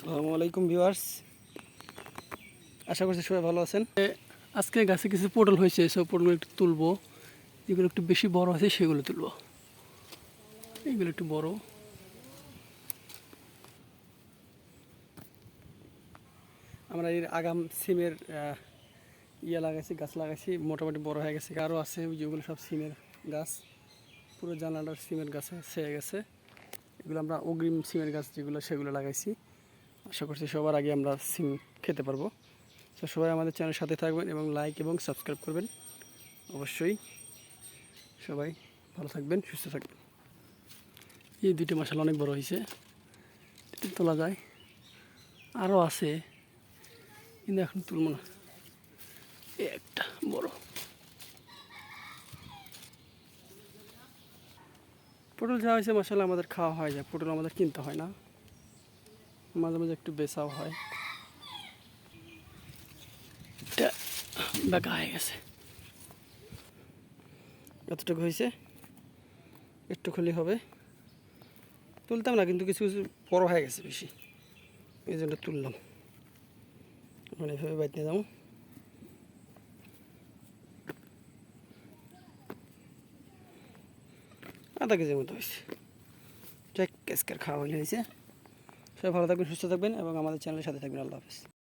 আসসালামু আলাইকুম ভিউয়ার্স। আশা করছি সবাই ভালো আছেন। আজকে গাছে কিছু পটল হয়েছে সব পটলগুলো একটু তুলবো। যেগুলো একটু বেশি বড় আছে সেগুলো তুলবো। এগুলো একটু বড়। আমরা এর আগাম সিমের ইয়ে লাগাইছি গাছ লাগাইছি মোটামুটি বড় হয়ে গেছে। আরও আছে যেগুলো সব সিমের গাছ। পুরো জানালার সিমের গাছে ছেয়ে গেছে। এগুলো আমরা অগ্রিম সিমের গাছ যেগুলো সেগুলো লাগাইছি। আশা করছি সবার আগে আমরা সিম খেতে পারব। তো সবাই আমাদের চ্যানেলের সাথে থাকবেন এবং লাইক এবং সাবস্ক্রাইব করবেন। অবশ্যই সবাই ভালো থাকবেন, সুস্থ থাকবেন। এই দুইটা মশাল অনেক বড় হয়েছে তোলা যায়। আরও আছে, কিন্তু এখন তুলবো না। একটা বড়। পটল যা হয়েছে মশালা আমাদের খাওয়া হয় যায় পটল আমাদের কিনতে হয় না। মাঝে মাঝে একটু বেচাও হয়। এটা বেকা হয়ে গেছে। এতটুকু হয়েছে। একটু খুলি হবে। তুলতাম না, কিন্তু কিছু কিছু বড় হয়ে গেছে বেশি। এই জন্য তুললাম। মানে এভাবে বাইতে যাব। আধা কেজির মতো হয়েছে। যাক কেসকার খাওয়া হয়ে হয়েছে সবাই ভালো থাকবেন সুস্থ থাকবেন এবং আমাদের চ্যানেলের সাথে থাকবেন। আল্লাহ হাফিজ।